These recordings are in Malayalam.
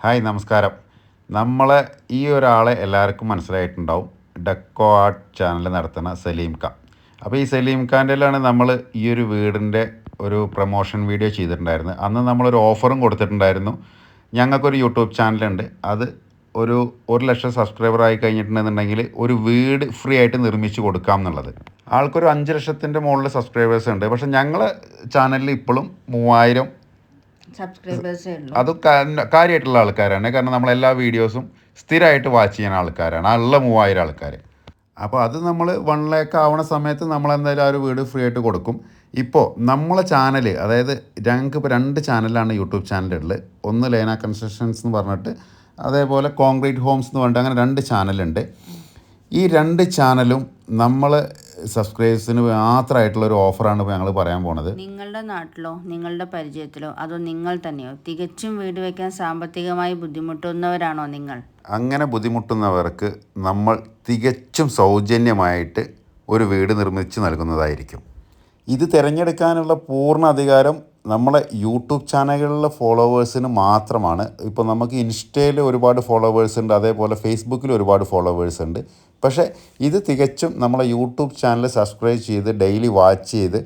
ഹായ് നമസ്കാരം. നമ്മളെ ഈ ഒരാളെ എല്ലാവർക്കും മനസ്സിലായിട്ടുണ്ടാവും. ഡക്കോ ആർട്ട് ചാനൽ നടത്തുന്ന സലീം ഖാൻ. അപ്പോൾ ഈ സലീം ഖാന്റെലാണ് നമ്മൾ ഈ ഒരു വീടിന്റെ ഒരു പ്രൊമോഷൻ വീഡിയോ ചെയ്തിട്ടുണ്ടായിരുന്നു അന്ന് നമ്മളൊരു ഓഫറും കൊടുത്തിട്ടുണ്ടായിരുന്നു. ഞങ്ങൾക്കൊരു യൂട്യൂബ് ചാനലുണ്ട്. അത് ഒരു ഒരു ലക്ഷം സബ്സ്ക്രൈബർ ആയി കഴിഞ്ഞിട്ടുണ്ടെന്നുണ്ടെങ്കിൽ ഒരു വീട് ഫ്രീ ആയിട്ട് നിർമ്മിച്ച് കൊടുക്കാം എന്നുള്ളത്. ആൾക്കൊരു അഞ്ച് ലക്ഷത്തിന്റെ മുകളിൽ സബ്സ്ക്രൈബേഴ്സ് ഉണ്ട്. പക്ഷേ ഞങ്ങളെ ചാനലിൽ ഇപ്പോഴും മൂവായിരം സബ്സ്ക്രൈബേഴ്സേ അത് കാര്യമായിട്ടുള്ള ആൾക്കാരാണ്. കാരണം നമ്മളെല്ലാ വീഡിയോസും സ്ഥിരമായിട്ട് വാച്ച് ചെയ്യുന്ന ആൾക്കാരാണ്. ഉള്ള മൂവായിരം ആൾക്കാർ അപ്പോൾ അത് നമ്മൾ വൺ ലാക്ക് ആവണ സമയത്ത് നമ്മൾ എന്തായാലും ആ ഒരു വീട് ഫ്രീ ആയിട്ട് കൊടുക്കും. ഇപ്പോൾ നമ്മളെ ചാനൽ അതായത് ഞങ്ങൾക്ക് ഇപ്പോൾ രണ്ട് ചാനലാണ് യൂട്യൂബ് ചാനലുള്ളത് ഒന്ന് ലേന കൺസ്ട്രക്ഷൻസ് എന്ന് പറഞ്ഞിട്ട് അതേപോലെ കോൺക്രീറ്റ് ഹോംസ് എന്ന് പറഞ്ഞിട്ട് അങ്ങനെ രണ്ട് ചാനലുണ്ട് ഈ രണ്ട് ചാനലും നമ്മൾ സബ്സ്ക്രൈബേഴ്സിന് മാത്രമായിട്ടുള്ള ഒരു ഓഫറാണ് ഇപ്പോൾ ഞങ്ങൾ പറയാൻ പോണത്. നിങ്ങളുടെ നാട്ടിലോ നിങ്ങളുടെ പരിചയത്തിലോ അതോ നിങ്ങൾ തന്നെയോ തികച്ചും വീട് വെക്കാൻ സാമ്പത്തികമായി ബുദ്ധിമുട്ടുന്നവരാണോ നിങ്ങൾ? അങ്ങനെ ബുദ്ധിമുട്ടുന്നവർക്ക് നമ്മൾ തികച്ചും സൗജന്യമായിട്ട് ഒരു വീട് നിർമ്മിച്ച് നൽകുന്നതായിരിക്കും. ഇത് തിരഞ്ഞെടുക്കാനുള്ള പൂർണ അധികാരം നമ്മളെ യൂട്യൂബ് ചാനലുകളിലെ ഫോളോവേഴ്സിന് മാത്രമാണ്. ഇപ്പോൾ നമുക്ക് ഇൻസ്റ്റയിൽ ഒരുപാട് ഫോളോവേഴ്സ് ഉണ്ട് അതേപോലെ ഫേസ്ബുക്കിൽ ഒരുപാട് ഫോളോവേഴ്സ് ഉണ്ട്. പക്ഷേ ഇത് തികച്ചും നമ്മളെ യൂട്യൂബ് ചാനൽ സബ്സ്ക്രൈബ് ചെയ്ത് ഡെയിലി വാച്ച് ചെയ്ത്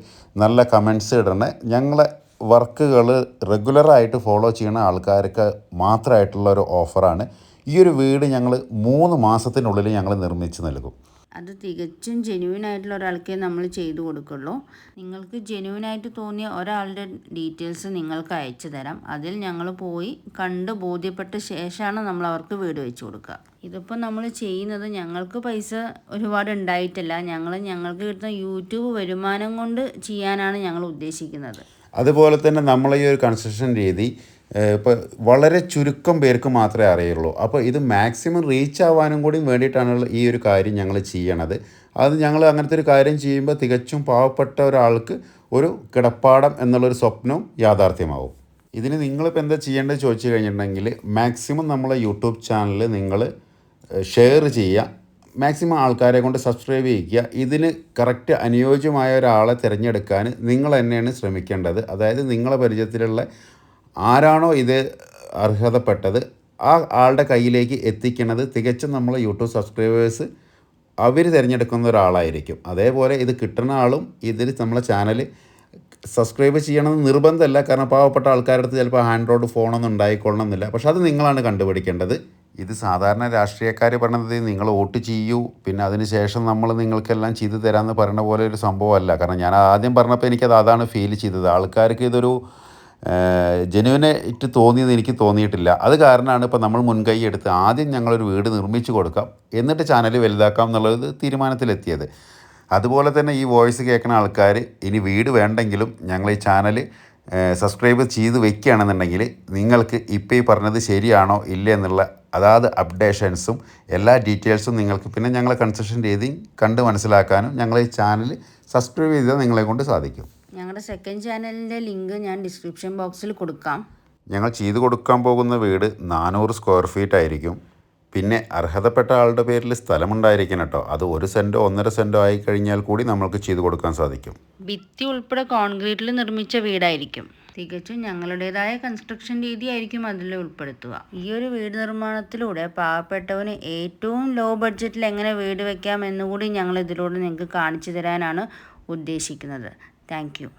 നല്ല കമൻസ് ഇടണ ഞങ്ങളെ വർക്കുകൾ റെഗുലറായിട്ട് ഫോളോ ചെയ്യണ ആൾക്കാർക്ക് മാത്രമായിട്ടുള്ള ഒരു ഓഫറാണ്. ഈ ഒരു വീട് ഞങ്ങൾ മൂന്ന് മാസത്തിനുള്ളിൽ ഞങ്ങൾ നിർമ്മിച്ച് നൽകും. അത് തികച്ചും ജെന്യൂൻ ആയിട്ടുള്ള ഒരാൾക്കേ നമ്മൾ ചെയ്തു കൊടുക്കുള്ളൂ. നിങ്ങൾക്ക് ജെനുവിനായിട്ട് തോന്നിയ ഒരാളുടെ ഡീറ്റെയിൽസ് നിങ്ങൾക്ക് അയച്ചു തരാം. അതിൽ ഞങ്ങൾ പോയി കണ്ട് ബോധ്യപ്പെട്ട ശേഷമാണ് നമ്മൾ അവർക്ക് വീട് വെച്ച് കൊടുക്കുക. ഇതിപ്പോൾ നമ്മൾ ചെയ്യുന്നത് ഞങ്ങൾക്ക് പൈസ ഒരുപാട് ഉണ്ടായിട്ടില്ല. ഞങ്ങൾ ഞങ്ങൾക്ക് കിട്ടുന്ന യൂട്യൂബ് വരുമാനം കൊണ്ട് ചെയ്യാനാണ് ഞങ്ങൾ ഉദ്ദേശിക്കുന്നത്. അതുപോലെ തന്നെ നമ്മളെ ഈ ഒരു കൺസ്ട്രക്ഷൻ രീതി ഇപ്പോൾ വളരെ ചുരുക്കം പേർക്ക് മാത്രമേ അറിയുള്ളൂ. അപ്പോൾ ഇത് മാക്സിമം റീച്ച് ആവാനും കൂടി വേണ്ടിയിട്ടാണ് ഈ ഒരു കാര്യം ഞങ്ങൾ ചെയ്യണത്. അത് ഞങ്ങൾ അങ്ങനത്തെ ഒരു കാര്യം ചെയ്യുമ്പോൾ തികച്ചും പാവപ്പെട്ട ഒരാൾക്ക് ഒരു കിടപ്പാടം എന്നുള്ളൊരു സ്വപ്നവും യാഥാർത്ഥ്യമാവും. ഇതിന് നിങ്ങളിപ്പോൾ എന്താ ചെയ്യേണ്ടത് ചോദിച്ചു കഴിഞ്ഞിട്ടുണ്ടെങ്കിൽ മാക്സിമം നമ്മളെ യൂട്യൂബ് ചാനൽ നിങ്ങൾ ഷെയർ ചെയ്യുക. മാക്സിമം ആൾക്കാരെ കൊണ്ട് സബ്സ്ക്രൈബ് ചെയ്യിക്കുക ഇതിന് കറക്റ്റ് അനുയോജ്യമായ ഒരാളെ തിരഞ്ഞെടുക്കാൻ നിങ്ങൾ തന്നെയാണ് ശ്രമിക്കേണ്ടത്. അതായത് നിങ്ങളെ പരിചയത്തിലുള്ള ആരാണോ ഇത് അർഹതപ്പെട്ടത് ആ ആളുടെ കയ്യിലേക്ക് എത്തിക്കുന്നത് തികച്ചും നമ്മൾ യൂട്യൂബ് സബ്സ്ക്രൈബേഴ്സ് അവർ തിരഞ്ഞെടുക്കുന്ന ഒരാളായിരിക്കും. അതേപോലെ ഇത് കിട്ടുന്ന ആളും ഇതിൽ നമ്മളെ ചാനൽ സബ്സ്ക്രൈബ് ചെയ്യണമെന്ന് നിർബന്ധമല്ല. കാരണം പാവപ്പെട്ട ആൾക്കാരുടെ അടുത്ത് ചിലപ്പോൾ ആൻഡ്രോയിഡ് ഫോണൊന്നും ഉണ്ടായിക്കൊള്ളണമെന്നില്ല. പക്ഷെ അത് നിങ്ങളാണ് കണ്ടുപിടിക്കേണ്ടത്. ഇത് സാധാരണ രാഷ്ട്രീയക്കാർ പറഞ്ഞത് നിങ്ങൾ വോട്ട് ചെയ്യൂ പിന്നെ അതിന് ശേഷം നമ്മൾ നിങ്ങൾക്കെല്ലാം ചെയ്തു തരാമെന്ന് പറയുന്ന പോലെ ഒരു സംഭവമല്ല. കാരണം ഞാൻ ആദ്യം പറഞ്ഞപ്പോൾ എനിക്കത് അതാണ് ഫീൽ ചെയ്തത്. ആൾക്കാർക്ക് ഇതൊരു ജെനുവിനായിട്ട് തോന്നിയെന്ന് എനിക്ക് തോന്നിയിട്ടില്ല. അത് കാരണമാണ് ഇപ്പോൾ നമ്മൾ മുൻകൈ എടുത്ത് ആദ്യം ഞങ്ങളൊരു വീട് നിർമ്മിച്ചു കൊടുക്കാം എന്നിട്ട് ചാനൽ വലുതാക്കാം എന്നുള്ളത് തീരുമാനത്തിലെത്തിയത്. അതുപോലെ തന്നെ ഈ വോയിസ് കേൾക്കുന്ന ആൾക്കാർ ഇനി വീട് വേണ്ടെങ്കിലും ഞങ്ങൾ ഈ ചാനൽ സബ്സ്ക്രൈബ് ചെയ്ത് വെക്കുകയാണെന്നുണ്ടെങ്കിൽ നിങ്ങൾക്ക് ഇപ്പോൾ ഈ പറഞ്ഞത് ശരിയാണോ ഇല്ല എന്നുള്ള അതാത് അപ്ഡേഷൻസും എല്ലാ ഡീറ്റെയിൽസും നിങ്ങൾക്ക് പിന്നെ ഞങ്ങളെ കൺസെഷൻ രീതി കണ്ട് മനസ്സിലാക്കാനും ഞങ്ങളെ ഈ ചാനൽ സബ്സ്ക്രൈബ് ചെയ്താൽ നിങ്ങളെ കൊണ്ട് സാധിക്കും. ഞങ്ങളുടെ സെക്കൻഡ് ചാനലിന്റെ ലിങ്ക് ഞാൻ ഡിസ്ക്രിപ്ഷൻ ബോക്സിൽ കൊടുക്കാം. ഞങ്ങൾ ചെയ്തു കൊടുക്കാൻ പോകുന്ന വീട് നാനൂറ് സ്ക്വയർ ഫീറ്റ് ആയിരിക്കും. പിന്നെ അർഹതപ്പെട്ട ആളുടെ പേരിൽ സ്ഥലമുണ്ടായിരിക്കണം കേട്ടോ. അത് ഒരു സെന്റോ ഒന്നര സെന്റോ ആയി കഴിഞ്ഞാൽ കൂടി നമ്മൾക്ക് ചെയ്തു കൊടുക്കാൻ സാധിക്കും. ഭിത്തി ഉൾപ്പെടെ കോൺക്രീറ്റിൽ നിർമ്മിച്ച വീടായിരിക്കും. തികച്ചും ഞങ്ങളുടേതായ കൺസ്ട്രക്ഷൻ രീതി ആയിരിക്കും അതിൽ ഉൾപ്പെടുത്തുക. ഈ ഒരു വീട് നിർമ്മാണത്തിലൂടെ പാവപ്പെട്ടവന് ഏറ്റവും ലോ ബഡ്ജറ്റിൽ എങ്ങനെ വീട് വെക്കാം എന്നുകൂടി ഞങ്ങൾ ഇതിലൂടെ നിങ്ങൾക്ക് കാണിച്ചു തരാനാണ് ഉദ്ദേശിക്കുന്നത്. Thank you